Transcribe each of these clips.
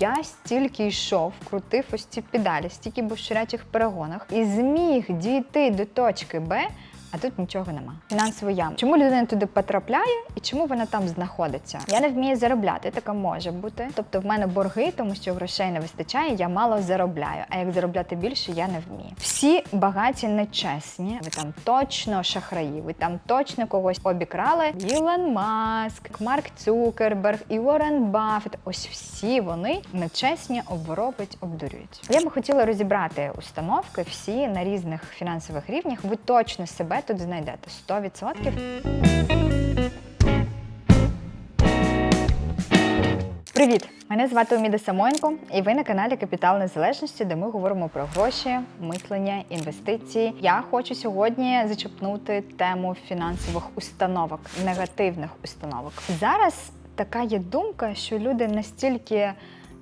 Я стільки йшов, крутив ось ці педалі, стільки був в ширячих перегонах і зміг дійти до точки Б. А тут нічого нема. Фінансову яму. Чому людина туди потрапляє і чому вона там знаходиться? Я не вмію заробляти, таке може бути. Тобто в мене борги, тому що грошей не вистачає, я мало заробляю. А як заробляти більше, я не вмію. Всі багаті нечесні. Ви там точно шахраї, ви там точно когось обікрали. Ілон Маск, Марк Цукерберг і Уоррен Баффет. Ось всі вони нечесні, обворовують, обдурюють. Я би хотіла розібрати установки всі на різних фінансових рівнях. Ви точно себе тут знайдете 100%. Привіт! Мене звати Уміда Самойенко, і ви на каналі Капітал Незалежності, де ми говоримо про гроші, мислення, інвестиції. Я хочу сьогодні зачепнути тему фінансових установок, негативних установок. Зараз така є думка, що люди настільки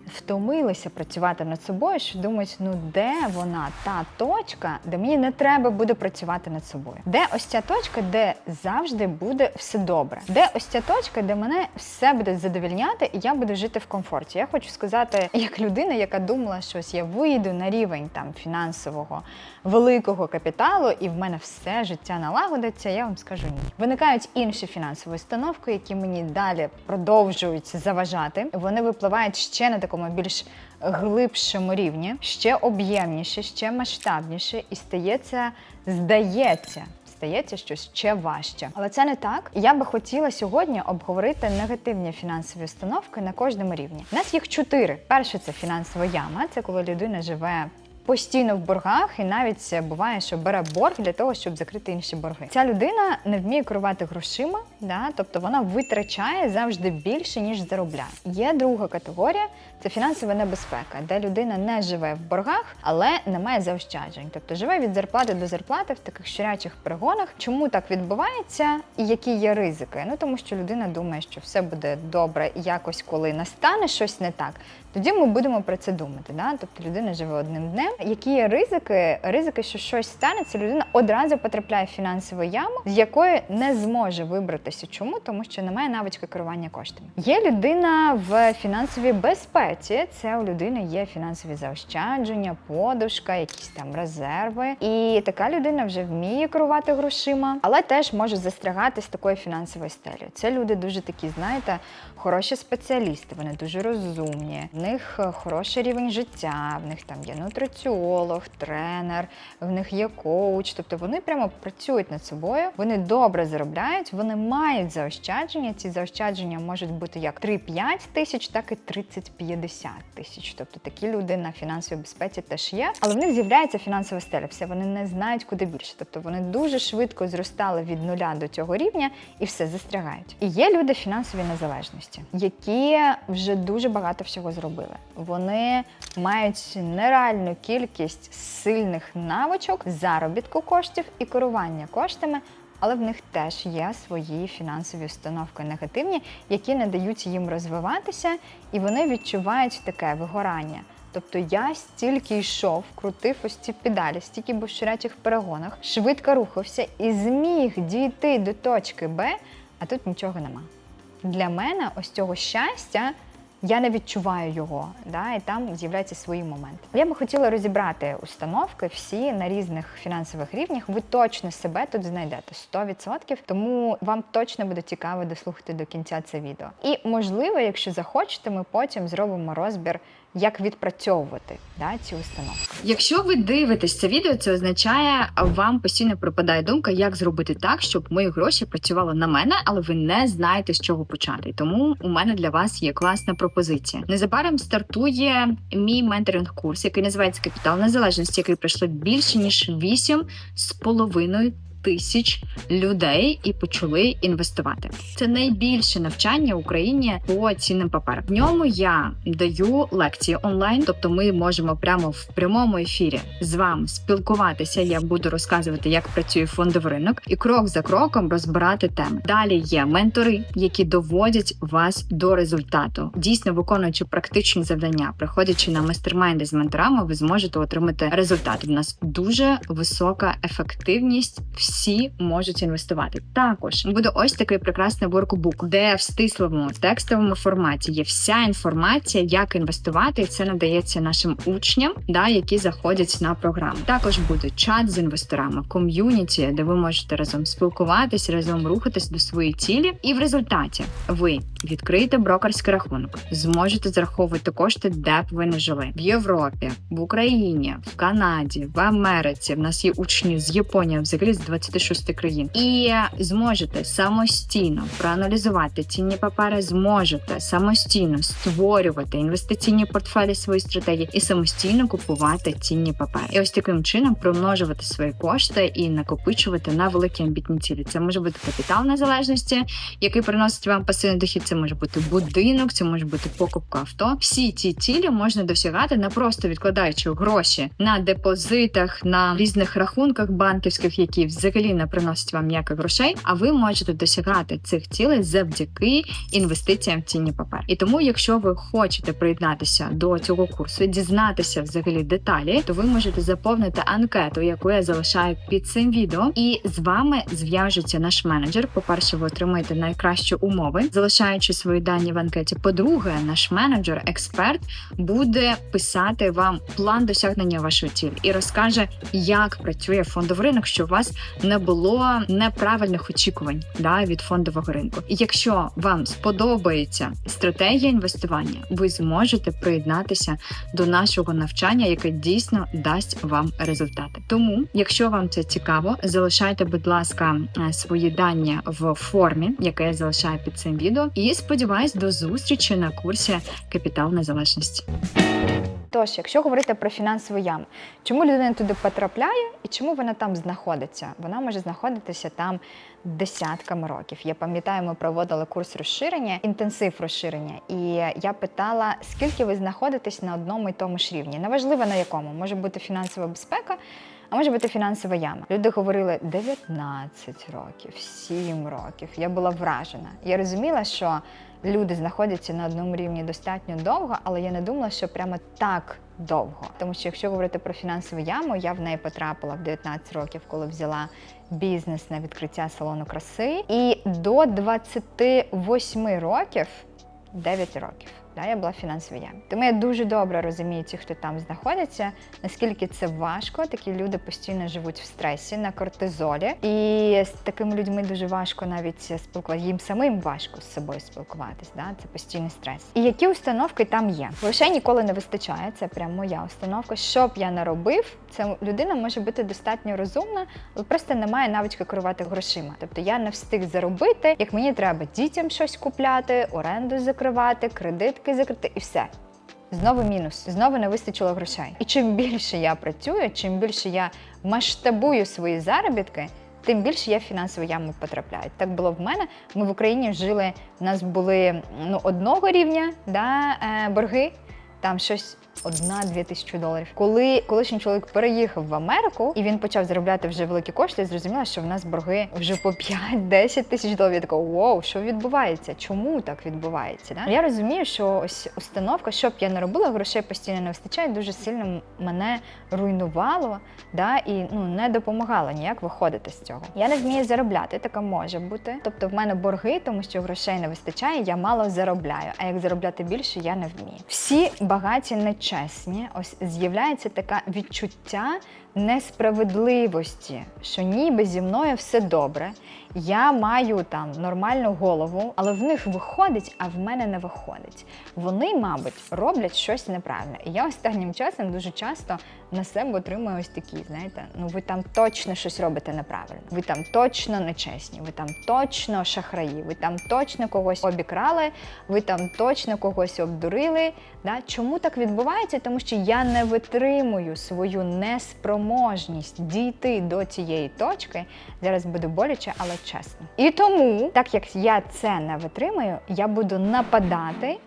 втомилися працювати над собою, що думають, ну де вона, та точка, де мені не треба буде працювати над собою. Де ось ця точка, де завжди буде все добре? Де ось ця точка, де мене все буде задовільняти, і я буду жити в комфорті. Я хочу сказати, як людина, яка думала, що ось я вийду на рівень там фінансового великого капіталу, і в мене все життя налагодиться. Я вам скажу ні. Виникають інші фінансові установки, які мені далі продовжують заважати. Вони випливають ще на такому більш глибшому рівні, ще об'ємніше, ще масштабніше, і стається, здається. Стається щось ще важче, але це не так. Я би хотіла сьогодні обговорити негативні фінансові установки на кожному рівні. У нас їх чотири. Перше це фінансова яма. Це коли людина живе постійно в боргах, і навіть буває, що бере борг для того, щоб закрити інші борги. Ця людина не вміє керувати грошима, да? тобто вона витрачає завжди більше, ніж заробляє. Є друга категорія це фінансова небезпека, де людина не живе в боргах, але не має заощаджень. Тобто живе від зарплати до зарплати в таких щурячих перегонах. Чому так відбувається і які є ризики? Ну тому що людина думає, що все буде добре, і якось коли настане щось не так. Тоді ми будемо про це думати. Да? Тобто людина живе одним днем. Які є ризики? Ризики, що щось станеться, людина одразу потрапляє в фінансову яму, з якої не зможе вибратися. Чому? Тому що немає навички керування коштами. Є людина в фінансовій безпеці. Це у людини є фінансові заощадження, подушка, якісь там резерви. І така людина вже вміє керувати грошима, але теж може застрягати з такою фінансовою стелею. Це люди дуже такі, знаєте, хороші спеціалісти, вони дуже розумні. В них е, хороший рівень життя, в них там є нутриціолог, тренер, в них є коуч. Тобто вони прямо працюють над собою, вони добре заробляють, вони мають заощадження. Ці заощадження можуть бути як 3-5 тисяч, так і 30-50 тисяч. Тобто такі люди на фінансовій безпеці теж є. Але в них з'являється фінансова стеля. Все вони не знають, куди більше. Тобто вони дуже швидко зростали від нуля до цього рівня і все застрягають. І є люди фінансові незалежності, які вже дуже багато всього зробили. Вони мають нереальну кількість сильних навичок, заробітку коштів і керування коштами. Але в них теж є свої фінансові установки негативні, які не дають їм розвиватися, і вони відчувають таке вигорання. Тобто я стільки йшов, крутив ось ці педалі, стільки був в перегонах, швидко рухався і зміг дійти до точки Б, а тут нічого нема. Для мене ось цього щастя я не відчуваю його, да, і там з'являються свої моменти. Я би хотіла розібрати установки всі на різних фінансових рівнях. Ви точно себе тут знайдете 100%, тому вам точно буде цікаво дослухати до кінця це відео. І можливо, якщо захочете, ми потім зробимо розбір. Як відпрацьовувати да, ці установки? Якщо ви дивитесь це відео, це означає, вам постійно припадає думка, як зробити так, щоб мої гроші працювали на мене, але ви не знаєте, з чого почати. Тому у мене для вас є класна пропозиція. Незабаром стартує мій менторинг курс, який називається Капітал Незалежності, який пройшло більше ніж 8 з половиною тисяч людей і почали інвестувати. Це найбільше навчання в Україні по цінним паперам. В ньому я даю лекції онлайн, тобто ми можемо прямо в прямому ефірі з вами спілкуватися. Я буду розказувати, як працює фондовий ринок, і крок за кроком розбирати теми. Далі є ментори, які доводять вас до результату, дійсно виконуючи практичні завдання, приходячи на майстермайнди з менторами, ви зможете отримати результат. У нас дуже висока ефективність всі можуть інвестувати. Також буде ось такий прекрасний воркбук, де в стислому текстовому форматі є вся інформація, як інвестувати, і це надається нашим учням, да, які заходять на програму. Також буде чат з інвесторами, ком'юніті, де ви можете разом спілкуватись, разом рухатись до своєї цілі. І в результаті ви відкриєте брокерський рахунок, зможете зараховувати кошти, де б ви не жили в Європі, в Україні, в Канаді, в Америці. В нас є учні з Японії, взагалі з 26 країн, і зможете самостійно проаналізувати цінні папери, зможете самостійно створювати інвестиційні портфелі свої стратегії і самостійно купувати цінні папери. І ось таким чином примножувати свої кошти і накопичувати на великі амбітні цілі. Це може бути капітал незалежності, який приносить вам пасивний дохід. Це може бути будинок, це може бути покупка авто. Всі ці цілі можна досягати не просто відкладаючи гроші на депозитах, на різних рахунках банківських, які взагалі не приносять вам ніяких грошей. А ви можете досягати цих цілей завдяки інвестиціям в цінні папери. І тому, якщо ви хочете приєднатися до цього курсу, дізнатися взагалі деталі, то ви можете заповнити анкету, яку я залишаю під цим відео, і з вами зв'яжеться наш менеджер. По перше, ви отримаєте найкращі умови, залишаючи свої дані в анкеті. По-друге, наш менеджер, експерт, буде писати вам план досягнення вашої цілі і розкаже, як працює фондовий ринок, щоб у вас не було неправильних очікувань да, від фондового ринку. І якщо вам сподобається стратегія інвестування, ви зможете приєднатися до нашого навчання, яке дійсно дасть вам результати. Тому, якщо вам це цікаво, залишайте, будь ласка, е, свої дані в формі, яке я залишаю під цим відео. І сподіваюсь, до зустрічі на курсі Капітал Незалежності. Тож, якщо говорити про фінансову яму, чому людина туди потрапляє і чому вона там знаходиться? Вона може знаходитися там десятками років. Я пам'ятаю, ми проводили курс розширення, інтенсив розширення, і я питала, скільки ви знаходитесь на одному і тому ж рівні. Неважливо на якому може бути фінансова безпека. А може бути фінансова яма. Люди говорили 19 років, 7 років. Я була вражена. Я розуміла, що люди знаходяться на одному рівні достатньо довго, але я не думала, що прямо так довго. Тому що якщо говорити про фінансову яму, я в неї потрапила в 19 років, коли взяла бізнес на відкриття салону краси, і до 28 років 9 років. Да, я була ямі. Тому я дуже добре розумію ті, хто там знаходиться, наскільки це важко. Такі люди постійно живуть в стресі на кортизолі, і з такими людьми дуже важко навіть спілкуватися. Їм самим важко з собою спілкуватись. Да? Це постійний стрес. І які установки там є? Грошей ніколи не вистачає. Це прям моя установка. Що б я не робив, це людина може бути достатньо розумна, але просто не має навички керувати грошима. Тобто я не встиг заробити, як мені треба дітям щось купляти, оренду закривати, кредитки закрити і все. Знову мінус, знову не вистачило грошей. І чим більше я працюю, чим більше я масштабую свої заробітки, тим більше я в фінансову яму потрапляю. Так було в мене. Ми в Україні жили, у нас були ну, одного рівня да, е, борги, там щось. Одна-дві тисячі доларів. Коли колишній чоловік переїхав в Америку і він почав заробляти вже великі кошти, я зрозуміла, що в нас борги вже по 5-10 тисяч доларів. Я така, вау, що відбувається? Чому так відбувається? Да? Я розумію, що ось установка, що б я не робила, грошей постійно не вистачає, дуже сильно мене руйнувало да, і ну, не допомагало ніяк виходити з цього. Я не вмію заробляти, таке може бути. Тобто в мене борги, тому що грошей не вистачає, я мало заробляю. А як заробляти більше, я не вмію. Всі багаті нечесні. ось з'являється таке відчуття несправедливості, що ніби зі мною все добре. Я маю там нормальну голову, але в них виходить, а в мене не виходить. Вони, мабуть, роблять щось неправильно. І я останнім часом дуже часто на себе отримую ось такі, знаєте, ну ви там точно щось робите неправильно, ви там точно нечесні, ви там точно шахраї, ви там точно когось обікрали, ви там точно когось обдурили. Да? Чому так відбувається? Тому що я не витримую свою неспроможність дійти до цієї точки. Зараз буде боляче, але чесно. І тому, так як я це не витримую, я буду нападати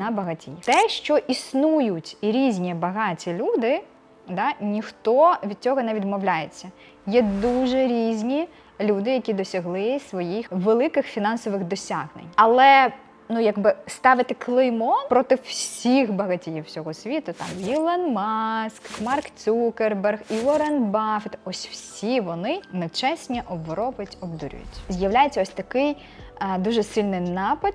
на багатіїв. Те, що існують різні багаті люди, да, ніхто від цього не відмовляється. Є дуже різні люди, які досягли своїх великих фінансових досягнень. Але ну якби ставити клеймо проти всіх багатіїв всього світу. Там Ілон Маск, Марк Цукерберг, і Уоррен Баффет. Ось всі вони нечесні, обворовують, обдурюють. З'являється ось такий а, дуже сильний напад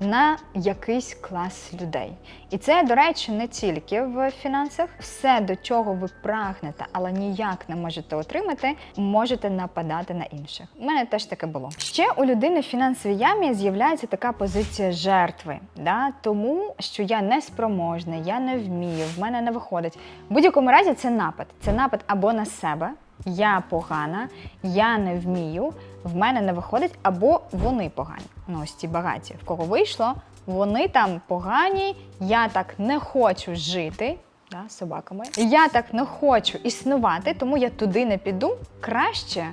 на якийсь клас людей. І це, до речі, не тільки в фінансах. Все, до чого ви прагнете, але ніяк не можете отримати, можете нападати на інших. У мене теж таке було. Ще у людини в фінансовій ямі з'являється така позиція жертви, да? тому що я не спроможна, я не вмію, в мене не виходить. В будь-якому разі це напад. Це напад або на себе. Я погана, я не вмію, в мене не виходить, або вони погані. Ну, ось ці багаті. В кого вийшло, вони там погані, я так не хочу жити. Да, собаками. Я так не хочу існувати, тому я туди не піду. Краще,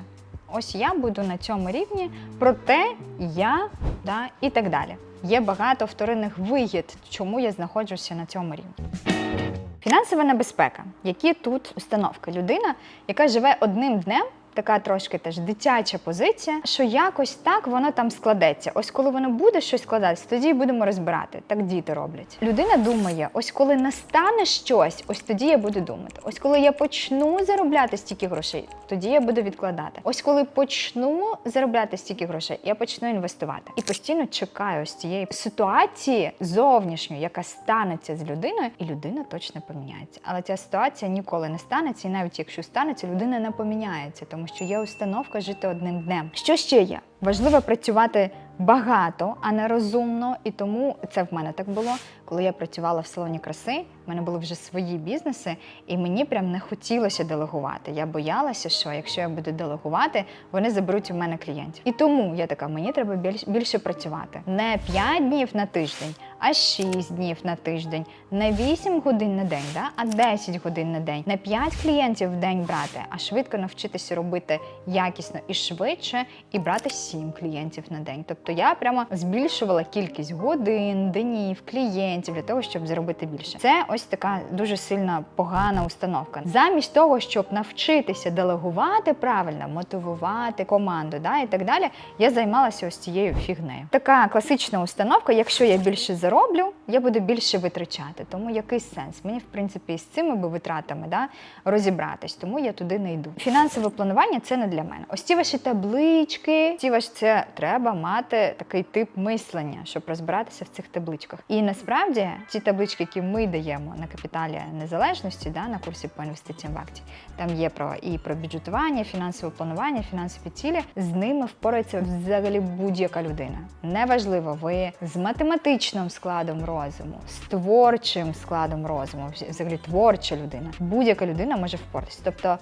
ось я буду на цьому рівні, проте я да, і так далі. Є багато вторинних вигід, чому я знаходжуся на цьому рівні. Фінансова небезпека. Які тут установки? Людина, яка живе одним днем, така трошки теж дитяча позиція, що якось так воно там складеться. Ось коли воно буде щось складатися, тоді будемо розбирати. Так діти роблять. Людина думає: ось коли настане щось, ось тоді я буду думати. Ось коли я почну заробляти стільки грошей, тоді я буду відкладати. Ось коли почну заробляти стільки грошей, я почну інвестувати. І постійно чекаю ось цієї ситуації зовнішньої, яка станеться з людиною, і людина точно поміняється. Але ця ситуація ніколи не станеться, і навіть якщо станеться, людина не поміняється, тому що є установка жити одним днем. Що ще є? Важливо працювати багато, а не розумно. І тому це в мене так було. Коли я працювала в салоні краси, в мене були вже свої бізнеси, і мені прям не хотілося делегувати. Я боялася, що якщо я буду делегувати, вони заберуть у мене клієнтів. І тому я така, мені треба більш, більше працювати. Не 5 днів на тиждень, а 6 днів на тиждень, не 8 годин на день, да? а 10 годин на день, не 5 клієнтів в день брати, а швидко навчитися робити якісно і швидше, і брати 7 клієнтів на день. Тобто я прямо збільшувала кількість годин, днів, клієнтів для того, щоб заробити більше. Це ось така дуже сильна погана установка. Замість того, щоб навчитися делегувати правильно, мотивувати команду, да, і так далі, я займалася ось цією фігнею. Така класична установка: якщо я більше зароблю, я буду більше витрачати. Тому який сенс? Мені, в принципі, з цими би витратами да, розібратись, тому я туди не йду. Фінансове планування це не для мене. Ось ці ваші таблички, ці ваші це треба мати такий тип мислення, щоб розбиратися в цих табличках. І насправді ці таблички, які ми даємо на капіталі незалежності, да, на курсі по інвестиціям в акції, там є про і про бюджетування, фінансове планування, фінансові цілі. З ними впорається взагалі будь-яка людина. Неважливо, ви з математичним складом розуму, з творчим складом розуму, взагалі творча людина. Будь-яка людина може впоратися. Тобто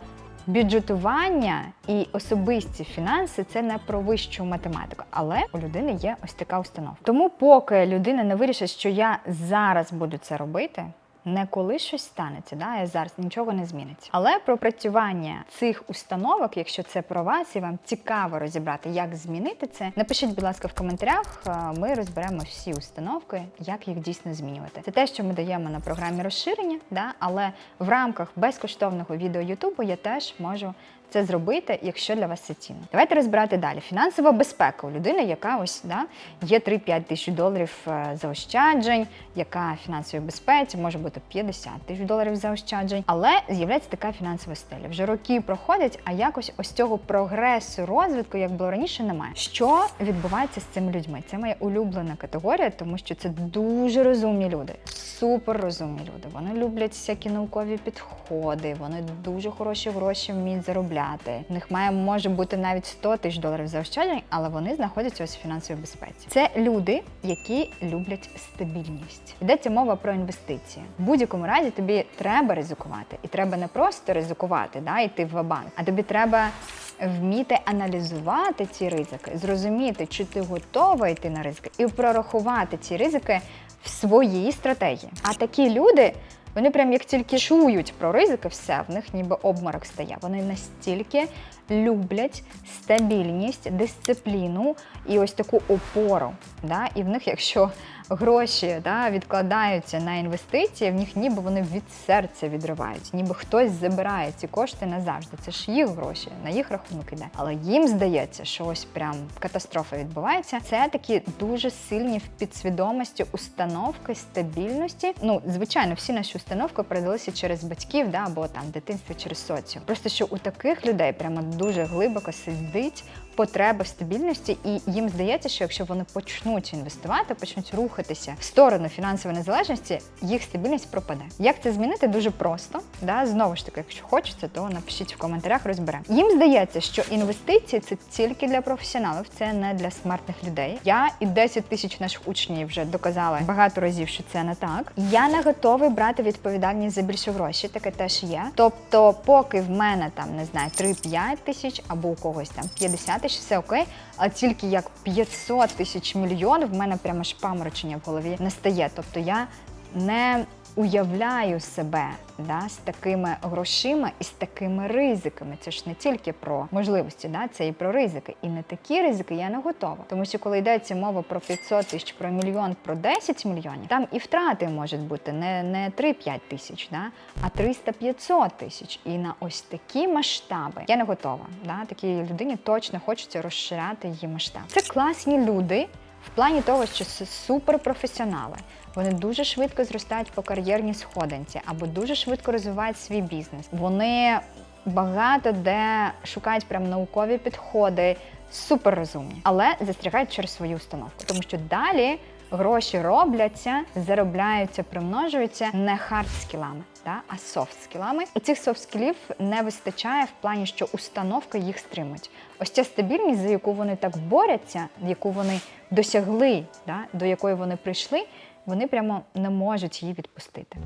Бюджетування і особисті фінанси це не про вищу математику, але у людини є ось така установка. Тому, поки людина не вирішить, що я зараз буду це робити. Не коли щось станеться, да, і зараз нічого не зміниться. Але пропрацювання цих установок, якщо це про вас, і вам цікаво розібрати, як змінити це, напишіть, будь ласка, в коментарях. е, Ми розберемо всі установки, як їх дійсно змінювати. Це те, що ми даємо на програмі розширення, да, але в рамках безкоштовного відео Ютубу я теж можу це зробити, якщо для вас це цінно. Давайте розбирати далі. Фінансова безпека у людини, яка ось да, є 3-5 тисяч доларів е, заощаджень, яка фінансовій безпеці може бути 50 тисяч доларів заощаджень, але з'являється така фінансова стеля. Вже роки проходять, а якось ось цього прогресу, розвитку, як було раніше, немає. Що відбувається з цими людьми? Це моя улюблена категорія, тому що це дуже розумні люди, супер розумні люди. Вони люблять всякі наукові підходи, вони дуже хороші гроші вміють заробляти. В них має може бути навіть 100 тисяч доларів заощаджень, але вони знаходяться ось в фінансовій безпеці. Це люди, які люблять стабільність. Йдеться мова про інвестиції. В будь-якому разі тобі треба ризикувати, і треба не просто ризикувати, да, йти в банк, а тобі треба. Вміти аналізувати ці ризики, зрозуміти, чи ти готова йти на ризики, і прорахувати ці ризики в своїй стратегії. А такі люди, вони прям як тільки чують про ризики, все в них ніби обморок стає. Вони настільки люблять стабільність, дисципліну і ось таку опору. Да? І в них, якщо гроші да, відкладаються на інвестиції, в них ніби вони від серця відриваються, ніби хтось забирає ці кошти назавжди. Це ж їх гроші, на їх рахунок іде. Але їм здається, що ось прям катастрофа відбувається. Це такі дуже сильні в підсвідомості установки стабільності. Ну, звичайно, всі наші установки передалися через батьків, да, або там в дитинстві через соціум. Просто що у таких людей прямо дуже глибоко сидить потреба в стабільності, і їм здається, що якщо вони почнуть інвестувати, почнуть рухатися в сторону фінансової незалежності, їх стабільність пропаде. Як це змінити? Дуже просто. Да? Знову ж таки, якщо хочеться, то напишіть в коментарях, розберемо. Їм здається, що інвестиції це тільки для професіоналів, це не для смертних людей. Я і 10 тисяч наших учнів вже доказали багато разів, що це не так. Я не готовий брати відповідальність за більше гроші, таке теж є. Тобто, поки в мене там не знаю 3-5 тисяч або у когось там 50 тисяч, все окей. А тільки як 500 тисяч мільйонів в мене прямо ж паморочення в голові настає. Тобто я не уявляю себе да, з такими грошима і з такими ризиками. Це ж не тільки про можливості, да, це і про ризики. І на такі ризики я не готова. Тому що коли йдеться мова про 500 тисяч, про мільйон, про 10 мільйонів, там і втрати можуть бути не, не 3-5 тисяч, да, а 300-500 тисяч. І на ось такі масштаби я не готова. Да. Такій людині точно хочеться розширяти її масштаб. Це класні люди. В плані того, що це суперпрофесіонали, вони дуже швидко зростають по кар'єрній сходинці або дуже швидко розвивають свій бізнес. Вони багато де шукають прям наукові підходи, суперрозумні, але застрягають через свою установку, тому що далі гроші робляться, заробляються, примножуються не хард-скілами, да, а софт-скілами. Цих софт-скілів не вистачає в плані, що установка їх стримить. Ось ця стабільність, за яку вони так борються, яку вони досягли, да, до якої вони прийшли, вони прямо не можуть її відпустити.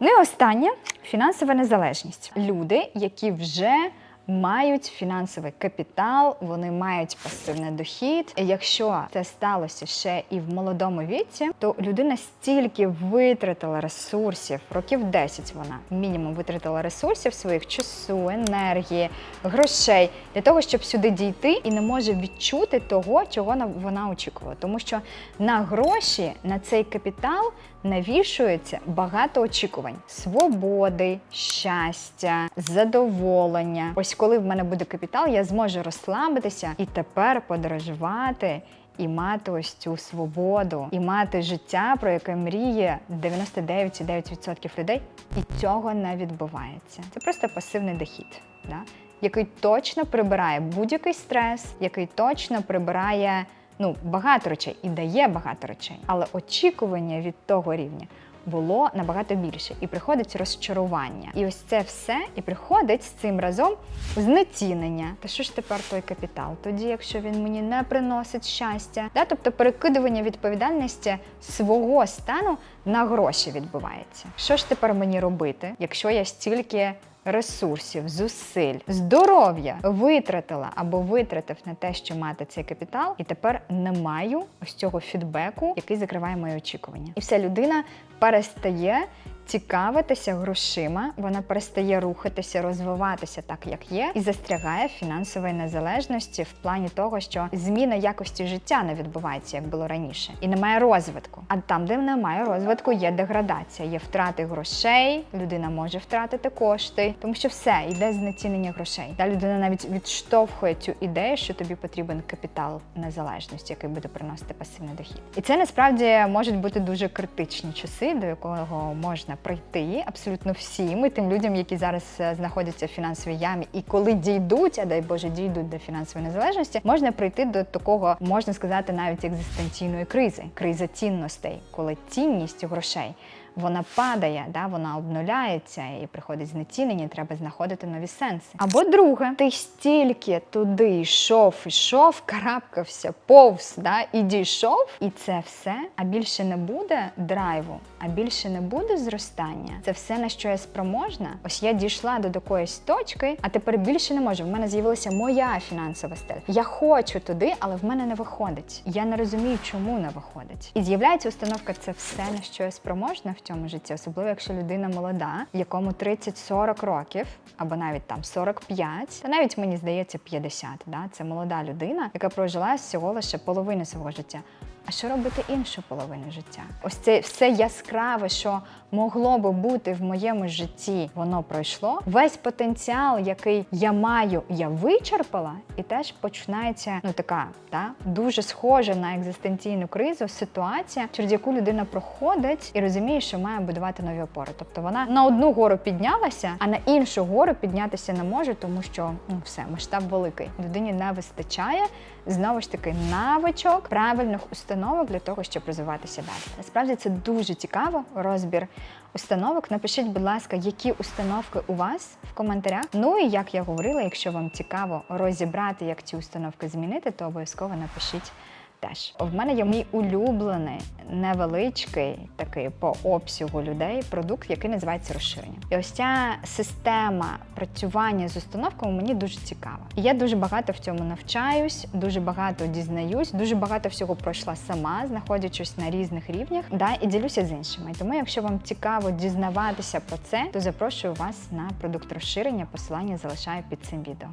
Ну і останнє фінансова незалежність. Люди, які вже мають фінансовий капітал, вони мають пасивний дохід. Якщо це сталося ще і в молодому віці, то людина стільки витратила ресурсів, років 10 вона мінімум витратила ресурсів своїх часу, енергії, грошей для того, щоб сюди дійти, і не може відчути того, чого вона- вона очікувала. Тому що на гроші, на цей капітал навішується багато очікувань: свободи, щастя, задоволення. Ось коли в мене буде капітал, я зможу розслабитися і тепер подорожувати. І мати ось цю свободу, і мати життя, про яке мріє 99,9% людей, і цього не відбувається. Це просто пасивний дохід, да? який точно прибирає будь-який стрес, який точно прибирає ну, багато речей і дає багато речей. Але очікування від того рівня було набагато більше. І приходить розчарування. І ось це все і приходить з цим разом знецінення. Та що ж тепер той капітал? Тоді, якщо він мені не приносить щастя, да? тобто перекидування відповідальності свого стану на гроші відбувається. Що ж тепер мені робити, якщо я стільки ресурсів, зусиль, здоров'я витратила або витратив на те, що мати цей капітал, і тепер не маю ось цього фідбеку, який закриває мої очікування. І вся людина перестає цікавитися грошима, вона перестає рухатися, розвиватися так, як є, і застрягає в фінансової незалежності в плані того, що зміна якості життя не відбувається, як було раніше, і немає розвитку. А там, де немає розвитку, є деградація, є втрати грошей, людина може втратити кошти, тому що все йде знецінення грошей. Та людина навіть відштовхує цю ідею, що тобі потрібен капітал незалежності, який буде приносити пасивний дохід. І це насправді можуть бути дуже критичні часи, до якого можна прийти абсолютно всім і тим людям, які зараз е, знаходяться в фінансовій ямі, і коли дійдуть, а дай Боже, дійдуть до фінансової незалежності, можна прийти до такого, можна сказати, навіть екзистенційної кризи, криза цінностей, коли цінність грошей. Вона падає, да, вона обнуляється і приходить знецінення, треба знаходити нові сенси. Або друге, ти стільки туди йшов, йшов, карабкався, повз, да, і дійшов, і це все, а більше не буде драйву, а більше не буде зростання. Це все, на що я спроможна. Ось я дійшла до такоїсь точки, а тепер більше не можу. В мене з'явилася моя фінансова стель. Я хочу туди, але в мене не виходить. Я не розумію, чому не виходить. І з'являється установка це все, на що я спроможна цьому житті, особливо якщо людина молода, якому 30-40 років, або навіть там 45, та навіть мені здається 50. Да? Це молода людина, яка прожила всього лише половину свого життя. А що робити іншу половину життя? Ось це все яскраве, що могло би бути в моєму житті, воно пройшло. Весь потенціал, який я маю, я вичерпала, і теж починається ну така та дуже схожа на екзистенційну кризу ситуація, через яку людина проходить і розуміє, що має будувати нові опори. Тобто вона на одну гору піднялася, а на іншу гору піднятися не може, тому що ну все масштаб великий. Людині не вистачає знову ж таки навичок правильних установок для того, щоб розвиватися далі. Насправді це дуже цікаво розбір установок. Напишіть, будь ласка, які установки у вас в коментарях. Ну і як я говорила, якщо вам цікаво розібрати, як ці установки змінити, то обов'язково напишіть. Теж в мене є мій улюблений невеличкий такий по обсягу людей продукт, який називається розширення. І ось ця система працювання з установками мені дуже цікава. І я дуже багато в цьому навчаюсь, дуже багато дізнаюсь, дуже багато всього пройшла сама, знаходячись на різних рівнях, да, і ділюся з іншими. Тому, якщо вам цікаво дізнаватися про це, то запрошую вас на продукт розширення. Посилання залишаю під цим відео.